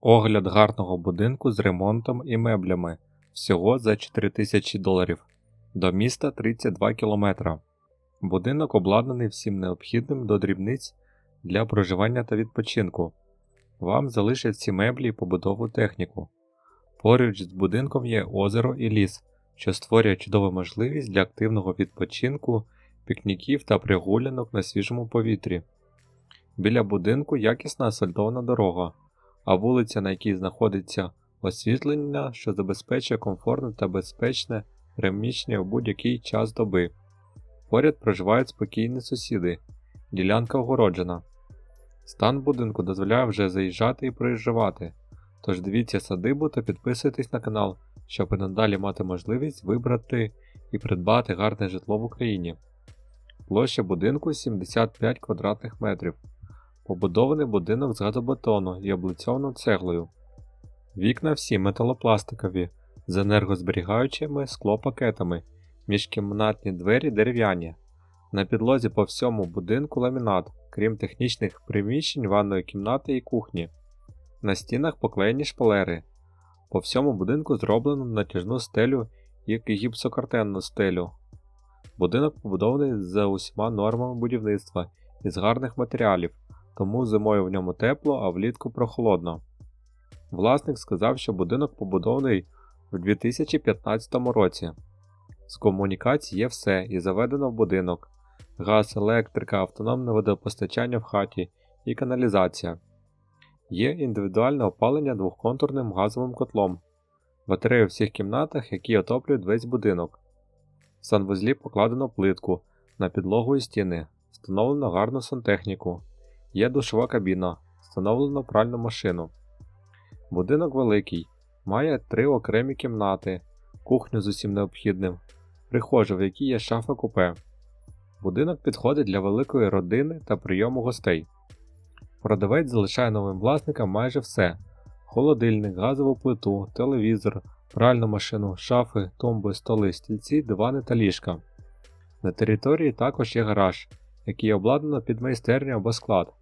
Огляд гарного будинку з ремонтом і меблями. Всього за 4000 доларів. До міста 32 км. Будинок обладнаний всім необхідним до дрібниць для проживання та відпочинку. Вам залишать всі меблі і побутову техніку. Поруч з будинком є озеро і ліс, що створює чудову можливість для активного відпочинку, пікніків та прогулянок на свіжому повітрі. Біля будинку якісна асфальтована дорога, а вулиця, на якій знаходиться освітлення, що забезпечує комфортне та безпечне переміщення в будь-який час доби. Поряд проживають спокійні сусіди, ділянка огороджена. Стан будинку дозволяє вже заїжджати і проживати. Тож дивіться садибу та підписуйтесь на канал, щоб і надалі мати можливість вибрати і придбати гарне житло в Україні. Площа будинку 75 квадратних метрів. Побудований будинок з газобетону і облицьовано цеглою. Вікна всі металопластикові, з енергозберігаючими склопакетами, міжкімнатні двері дерев'яні. На підлозі по всьому будинку ламінат, крім технічних приміщень ванної кімнати і кухні. На стінах поклеєні шпалери. По всьому будинку зроблено натяжну стелю і гіпсокартенну стелю. Будинок побудований за усіма нормами будівництва із гарних матеріалів, тому зимою в ньому тепло, а влітку прохолодно. Власник сказав, що будинок побудований в 2015 році. З комунікацій є все і заведено в будинок: газ, електрика, автономне водопостачання в хаті і каналізація. Є індивідуальне опалення двохконтурним газовим котлом, батареї у всіх кімнатах, які отоплюють весь будинок. В санвузлі покладено плитку на підлогу і стіни, встановлено гарну сантехніку, є душова кабіна, встановлено пральну машину. Будинок великий, має три окремі кімнати, кухню з усім необхідним, прихожу, в якій є шафа купе. Будинок підходить для великої родини та прийому гостей. Продавець залишає новим власникам майже все: холодильник, газову плиту, телевізор, пральну машину, шафи, тумби, столи, стільці, дивани та ліжка. На території також є гараж, який обладнано під майстерню або склад.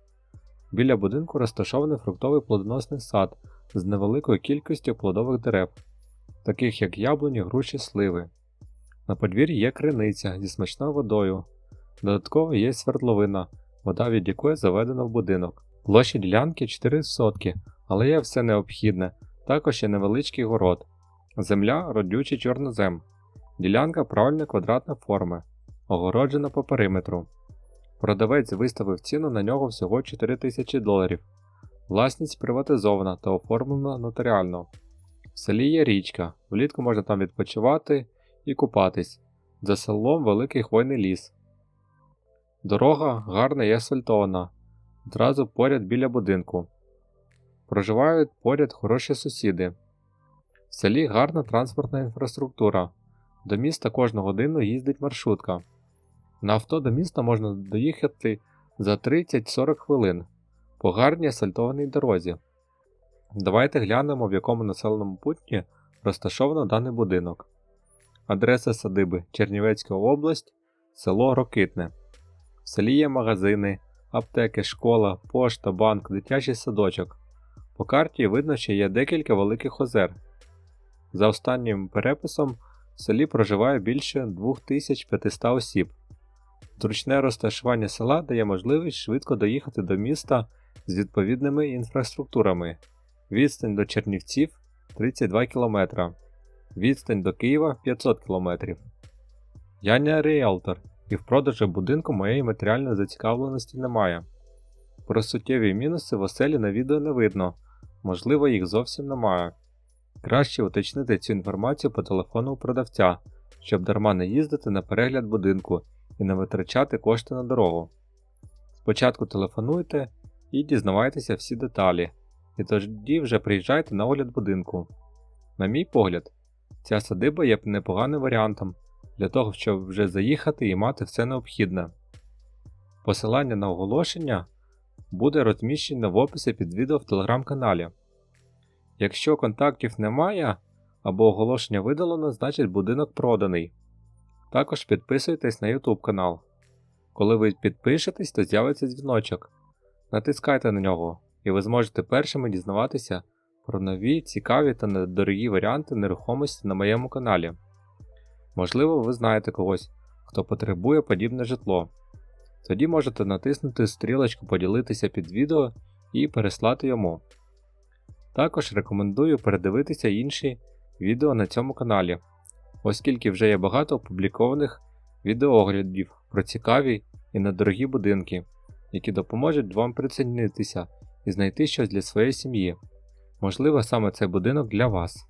Біля будинку розташований фруктовий плодоносний сад з невеликою кількістю плодових дерев, таких як яблуні, груші, сливи. На подвір'ї є криниця зі смачною водою. Додатково є свердловина, вода від якої заведена в будинок. Площа ділянки 4 сотки, але є все необхідне, також є невеличкий город. Земля родючий чорнозем. Ділянка правильної квадратної форми, огороджена по периметру. Продавець виставив ціну на нього всього 4000 доларів. Власність приватизована та оформлена нотаріально. В селі є річка, влітку можна там відпочивати і купатись. За селом великий хвойний ліс. Дорога гарна і асфальтована, одразу поряд біля будинку. Проживають поряд хороші сусіди. В селі гарна транспортна інфраструктура. До міста кожну годину їздить маршрутка. На авто до міста можна доїхати за 30-40 хвилин по гарній асфальтованій дорозі. Давайте глянемо, в якому населеному пункті розташовано даний будинок. Адреса садиби Чернівецька область, село Рокитне. В селі є магазини, аптеки, школа, пошта, банк, дитячий садочок. По карті видно, що є декілька великих озер. За останнім переписом в селі проживає більше 2500 осіб. Зручне розташування села дає можливість швидко доїхати до міста з відповідними інфраструктурами. Відстань до Чернівців 32 км. Відстань до Києва 500 км. Я не ріелтор, і в продажу будинку моєї матеріальної зацікавленості немає. Про суттєві мінуси в оселі на відео не видно, можливо, їх зовсім немає. Краще уточнити цю інформацію по телефону у продавця, щоб дарма не їздити на перегляд будинку і не витрачати кошти на дорогу. Спочатку телефонуйте і дізнавайтеся всі деталі, і тоді вже приїжджайте на огляд будинку. На мій погляд, ця садиба є непоганим варіантом для того, щоб вже заїхати і мати все необхідне. Посилання на оголошення буде розміщено в описі під відео в телеграм-каналі. Якщо контактів немає або оголошення видалено, значить будинок проданий. Також підписуйтесь на YouTube канал. Коли ви підпишетесь, то з'явиться дзвіночок. Натискайте на нього, і ви зможете першими дізнаватися про нові, цікаві та недорогі варіанти нерухомості на моєму каналі. Можливо, ви знаєте когось, хто потребує подібне житло. Тоді можете натиснути стрілочку поділитися під відео і переслати йому. Також рекомендую передивитися інші відео на цьому каналі, оскільки вже є багато опублікованих відеооглядів про цікаві і недорогі будинки, які допоможуть вам прицінитися і знайти щось для своєї сім'ї. Можливо, саме цей будинок для вас.